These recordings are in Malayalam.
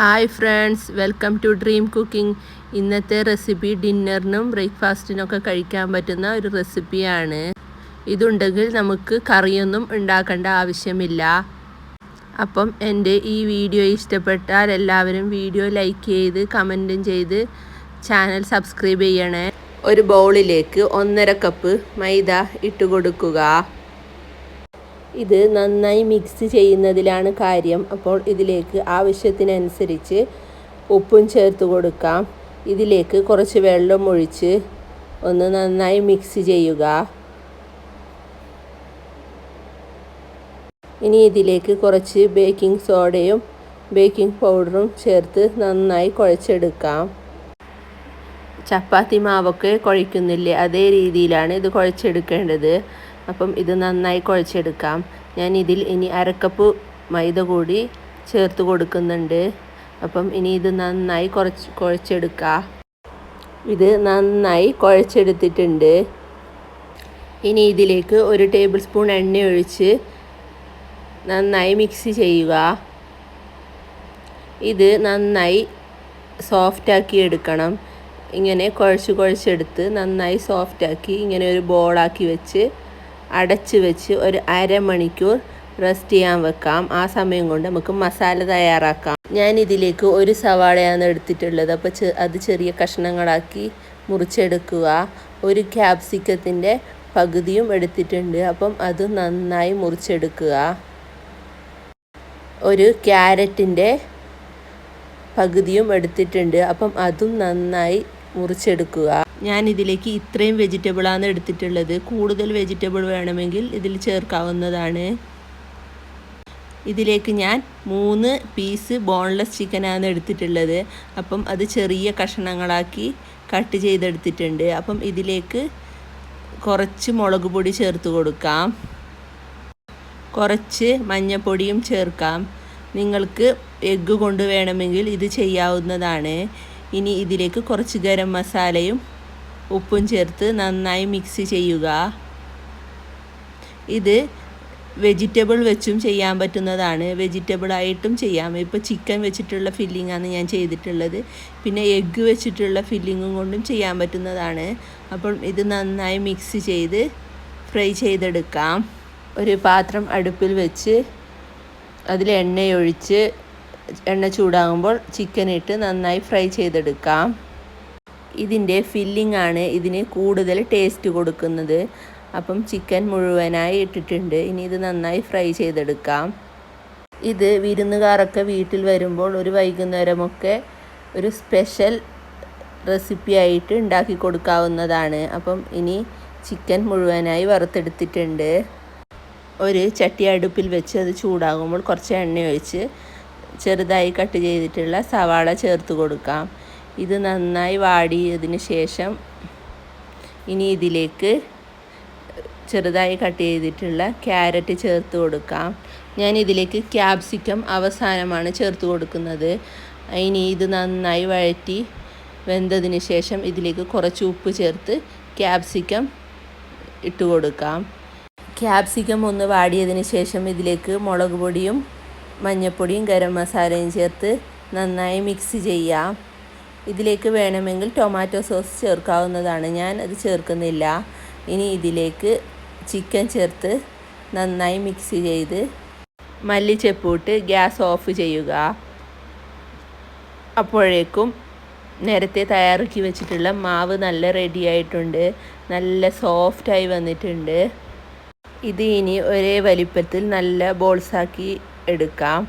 Hi friends welcome to dream cooking. ഇന്നത്തെ റെസിപ്പി ഡിന്നറിനും ബ്രേക്ക്ഫാസ്റ്റിനൊക്കെ കഴിക്കാൻ പറ്റുന്ന ഒരു റെസിപ്പിയാണ്. ഇതുണ്ടെങ്കിൽ നമുക്ക് കറിയൊന്നും ഉണ്ടാക്കേണ്ട ആവശ്യമില്ല. അപ്പം എന്റെ ഈ വീഡിയോ ഇഷ്ടപ്പെട്ടാൽ എല്ലാവരും വീഡിയോ ലൈക്ക് ചെയ്ത് കമന്റും ചെയ്ത് ചാനൽ സബ്സ്ക്രൈബ് ചെയ്യണേ. ഒരു ബൗളിലേക്ക് ഒന്നര കപ്പ് മൈദ ഇട്ട് കൊടുക്കുക. ഇത് നന്നായി മിക്സ് ചെയ്യുന്നതിലാണ് കാര്യം. അപ്പോൾ ഇതിലേക്ക് ആവശ്യത്തിനനുസരിച്ച് ഉപ്പും ചേർത്ത് കൊടുക്കാം. ഇതിലേക്ക് കുറച്ച് വെള്ളം ഒഴിച്ച് ഒന്ന് നന്നായി മിക്സ് ചെയ്യുക. ഇനി ഇതിലേക്ക് കുറച്ച് ബേക്കിംഗ് സോഡയും ബേക്കിംഗ് പൗഡറും ചേർത്ത് നന്നായി കുഴച്ചെടുക്കാം. ചപ്പാത്തി മാവൊക്കെ കുഴയ്ക്കുന്നില്ലേ? അതേ രീതിയിലാണ് ഇത് കുഴച്ചെടുക്കേണ്ടത്. അപ്പം ഇത് നന്നായി കുഴച്ചെടുക്കാം. ഞാൻ ഇതിൽ ഇനി അരക്കപ്പ് മൈദ കൂടി ചേർത്ത് കൊടുക്കുന്നുണ്ട്. അപ്പം ഇനി ഇത് നന്നായി കുറച്ച് കുഴച്ചെടുക്കുക ഇത് നന്നായി കുഴച്ചെടുത്തിട്ടുണ്ട്. ഇനി ഇതിലേക്ക് ഒരു ടേബിൾ സ്പൂൺ എണ്ണ ഒഴിച്ച് നന്നായി മിക്സ് ചെയ്യുക. ഇത് നന്നായി സോഫ്റ്റാക്കി എടുക്കണം. ഇങ്ങനെ കുഴച്ച് കുഴച്ചെടുത്ത് നന്നായി സോഫ്റ്റാക്കി ഇങ്ങനെ ഒരു ബോളാക്കി വെച്ച് അടച്ച് വെച്ച് ഒരു അരമണിക്കൂർ റെസ്റ്റ് ചെയ്യാൻ വെക്കാം. ആ സമയം കൊണ്ട് നമുക്ക് മസാല തയ്യാറാക്കാം. ഞാൻ ഇതിലേക്ക് ഒരു സവാളയാണ് എടുത്തിട്ടുള്ളത്. അപ്പോൾ അത് ചെറിയ കഷ്ണങ്ങളാക്കി മുറിച്ചെടുക്കുക. ഒരു ക്യാപ്സിക്കത്തിന്റെ പകുതിയും എടുത്തിട്ടുണ്ട്. അപ്പം അത് നന്നായി മുറിച്ചെടുക്കുക. ഒരു ക്യാരറ്റിന്റെ പകുതിയും എടുത്തിട്ടുണ്ട്. അപ്പം അതും നന്നായി മുറിച്ചെടുക്കുക. ഞാൻ ഇതിലേക്ക് ഇത്രയും വെജിറ്റബിളാണ് എടുത്തിട്ടുള്ളത്. കൂടുതൽ വെജിറ്റബിൾ വേണമെങ്കിൽ ഇതിൽ ചേർക്കാവുന്നതാണ്. ഇതിലേക്ക് ഞാൻ മൂന്ന് പീസ് ബോൺലെസ് ചിക്കനാണ് എടുത്തിട്ടുള്ളത്. അപ്പം അത് ചെറിയ കഷണങ്ങളാക്കി കട്ട് ചെയ്തെടുത്തിട്ടുണ്ട്. അപ്പം ഇതിലേക്ക് കുറച്ച് മുളക് പൊടി ചേർത്ത് കൊടുക്കാം. കുറച്ച് മഞ്ഞൾപ്പൊടിയും ചേർക്കാം. നിങ്ങൾക്ക് എഗ്ഗ് കൊണ്ട് വേണമെങ്കിൽ ഇത് ചെയ്യാവുന്നതാണ്. ഇനി ഇതിലേക്ക് കുറച്ച് ഗരം മസാലയും ഉപ്പും ചേർത്ത് നന്നായി മിക്സ് ചെയ്യുക. ഇത് വെജിറ്റബിൾ വെച്ചും ചെയ്യാൻ പറ്റുന്നതാണ്. വെജിറ്റബിൾ ആയിട്ടും ചെയ്യാം. ഇപ്പോൾ ചിക്കൻ വെച്ചിട്ടുള്ള ഫില്ലിങ്ങാണ് ഞാൻ ചെയ്തിട്ടുള്ളത്. പിന്നെ എഗ്ഗ് വെച്ചിട്ടുള്ള ഫില്ലിങ്ങും കൊണ്ടും ചെയ്യാൻ പറ്റുന്നതാണ്. അപ്പം ഇത് നന്നായി മിക്സ് ചെയ്ത് ഫ്രൈ ചെയ്തെടുക്കാം. ഒരു പാത്രം അടുപ്പിൽ വെച്ച് അതിൽ എണ്ണയൊഴിച്ച് എണ്ണ ചൂടാകുമ്പോൾ ചിക്കൻ ഇട്ട് നന്നായി ഫ്രൈ ചെയ്തെടുക്കാം. ഇതിന്റെ ഫില്ലിംഗ് ആണ് ഇതിന് കൂടുതൽ ടേസ്റ്റ് കൊടുക്കുന്നത്. അപ്പം ചിക്കൻ മുഴുവനായി ഇട്ടിട്ടുണ്ട്. ഇനി ഇത് നന്നായി ഫ്രൈ ചെയ്തെടുക്കാം. ഇത് വിരുന്നുകാരൊക്കെ വീട്ടിൽ വരുമ്പോൾ ഒരു വൈകുന്നേരമൊക്കെ ഒരു സ്പെഷ്യൽ റെസിപ്പി ആയിട്ട് ഉണ്ടാക്കി കൊടുക്കാവുന്നതാണ്. അപ്പം ഇനി ചിക്കൻ മുഴുവനായി വറുത്തെടുത്തിട്ടുണ്ട്. ഒരു ചട്ടി അടുപ്പിൽ വെച്ച് അത് ചൂടാകുമ്പോൾ കുറച്ച് എണ്ണ ഒഴിച്ച് ചെറുതായി കട്ട് ചെയ്തിട്ടുള്ള സവാള ചേർത്ത് കൊടുക്കാം. ഇത് നന്നായി വാടിയതിന് ശേഷം ഇനി ഇതിലേക്ക് ചെറുതായി കട്ട് ചെയ്തിട്ടുള്ള ക്യാരറ്റ് ചേർത്ത് കൊടുക്കാം. ഞാൻ ഇതിലേക്ക് ക്യാപ്സിക്കം അവസാനമാണ് ചേർത്ത് കൊടുക്കുന്നത്. ഇനി ഇത് നന്നായി വഴറ്റി വെന്തതിന് ശേഷം ഇതിലേക്ക് കുറച്ച് ഉപ്പ് ചേർത്ത് ക്യാപ്സിക്കം ഇട്ട് കൊടുക്കാം. ക്യാപ്സിക്കം ഒന്ന് വാടിയതിന് ശേഷം ഇതിലേക്ക് മുളക് പൊടിയും മഞ്ഞൾപ്പൊടിയും ഗരം മസാലയും ചേർത്ത് നന്നായി മിക്സ് ചെയ്യാം. ഇതിലേക്ക് വേണമെങ്കിൽ ടൊമാറ്റോ സോസ് ചേർക്കാവുന്നതാണ്. ഞാൻ അത് ചേർക്കുന്നില്ല. ഇനി ഇതിലേക്ക് ചിക്കൻ ചേർത്ത് നന്നായി മിക്സ് ചെയ്ത് മല്ലിച്ചെപ്പൂട്ട് ഗ്യാസ് ഓഫ് ചെയ്യുക. അപ്പോഴേക്കും നേരത്തെ തയ്യാറാക്കി വെച്ചിട്ടുള്ള മാവ് നല്ല റെഡിയായിട്ടുണ്ട് നല്ല സോഫ്റ്റായി വന്നിട്ടുണ്ട്. ഇത് ഇനി ഒരേ വലിപ്പത്തിൽ നല്ല ബോൾസാക്കി എടുക്കാം.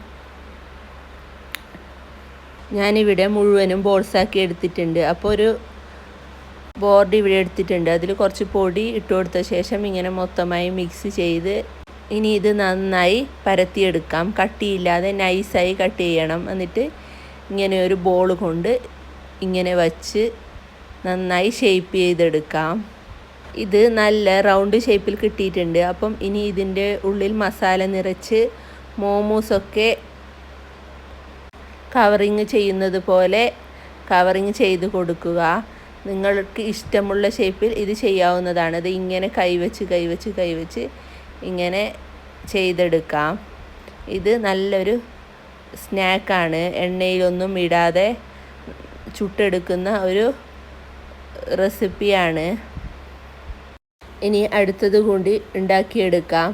ഞാനിവിടെ മുഴുവനും ബോൾസാക്കി എടുത്തിട്ടുണ്ട്. അപ്പോൾ ഒരു ബോർഡ് ഇവിടെ എടുത്തിട്ടുണ്ട്. അതിൽ കുറച്ച് പൊടി ഇട്ട് കൊടുത്ത ശേഷം ഇങ്ങനെ മൊത്തമായി മിക്സ് ചെയ്ത് ഇനി ഇത് നന്നായി പരത്തിയെടുക്കാം. കട്ടിയില്ലാതെ നൈസായി കട്ട് ചെയ്യണം. എന്നിട്ട് ഇങ്ങനെ ഒരു ബോൾ കൊണ്ട് ഇങ്ങനെ വച്ച് നന്നായി ഷേപ്പ് ചെയ്തെടുക്കാം. ഇത് നല്ല റൗണ്ട് ഷേപ്പിൽ കിട്ടിയിട്ടുണ്ട്. അപ്പം ഇനി ഇതിന്റെ ഉള്ളിൽ മസാല നിറച്ച് മോമോസൊക്കെ കവറിങ് ചെയ്യുന്നത് പോലെ കവറിങ് ചെയ്ത് കൊടുക്കുക. നിങ്ങൾക്ക് ഇഷ്ടമുള്ള ഷേപ്പിൽ ഇത് ചെയ്യാവുന്നതാണ്. ഇത് ഇങ്ങനെ കൈവച്ച് കൈവച്ച് കൈവച്ച് ഇങ്ങനെ ചെയ്തെടുക്കാം. ഇത് നല്ലൊരു സ്നാക്കാണ്. എണ്ണയിലൊന്നും ഇടാതെ ചുട്ടെടുക്കുന്ന ഒരു റെസിപ്പിയാണ്. ഇനി അടുത്തത് കൂടി ഉണ്ടാക്കിയെടുക്കാം.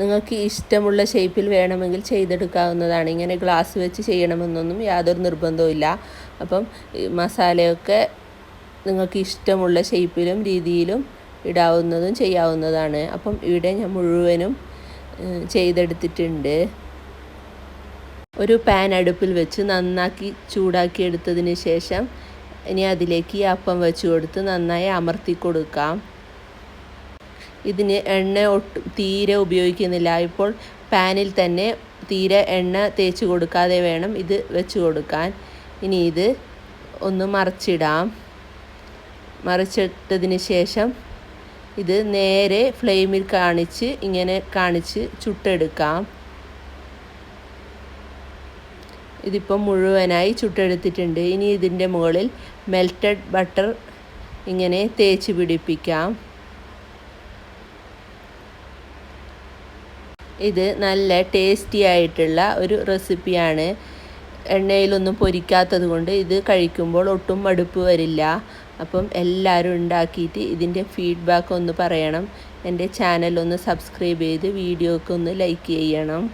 നിങ്ങൾക്ക് ഇഷ്ടമുള്ള ഷേപ്പിൽ വേണമെങ്കിൽ ചെയ്തെടുക്കാവുന്നതാണ്. ഇങ്ങനെ ഗ്ലാസ് വെച്ച് ചെയ്യണമെന്നൊന്നും യാതൊരു നിർബന്ധവുമില്ല അപ്പം മസാലയൊക്കെ നിങ്ങൾക്ക് ഇഷ്ടമുള്ള ഷേപ്പിലും രീതിയിലും ഇടാവുന്നതും ചെയ്യാവുന്നതാണ്. അപ്പം ഇവിടെ ഞാൻ മുഴുവനും ചെയ്തെടുത്തിട്ടുണ്ട്. ഒരു പാൻ അടുപ്പിൽ വെച്ച് നന്നാക്കി ചൂടാക്കി എടുത്തതിന് ശേഷം ഇനി അതിലേക്ക് ഈ അപ്പം വെച്ച് കൊടുത്ത് നന്നായി അമർത്തി കൊടുക്കാം. ഇതിന് എണ്ണ ഒട്ടും തീരെ ഉപയോഗിക്കുന്നില്ല. ഇപ്പോൾ പാനിൽ തന്നെ തീരെ എണ്ണ തേച്ച് കൊടുക്കാതെ വേണം ഇത് വെച്ച് കൊടുക്കാൻ. ഇനി ഇത് ഒന്ന് മറിച്ചിടാം. മറിച്ചിട്ടതിന് ശേഷം ഇത് നേരെ ഫ്ലെയിമിൽ കാണിച്ച് ഇങ്ങനെ കാണിച്ച് ചുട്ടെടുക്കാം. ഇതിപ്പം മുഴുവനായി ചുട്ടെടുത്തിട്ടുണ്ട്. ഇനി ഇതിന്റെ മുകളിൽ മെൽറ്റഡ് ബട്ടർ ഇങ്ങനെ തേച്ച് പിടിപ്പിക്കാം. ഇത് നല്ല ടേസ്റ്റി ആയിട്ടുള്ള ഒരു റെസിപ്പിയാണ് എണ്ണയിലൊന്നും പൊരിക്കാത്തത് കൊണ്ട് ഇത് കഴിക്കുമ്പോൾ ഒട്ടും മടുപ്പ് വരില്ല. അപ്പം എല്ലാവരും ഉണ്ടാക്കിയിട്ട് ഇതിന്റെ ഫീഡ്ബാക്ക് ഒന്ന് പറയണം. എന്റെ ചാനൽ ഒന്ന് സബ്സ്ക്രൈബ് ചെയ്ത് വീഡിയോക്ക് ഒന്ന് ലൈക്ക് ചെയ്യണം.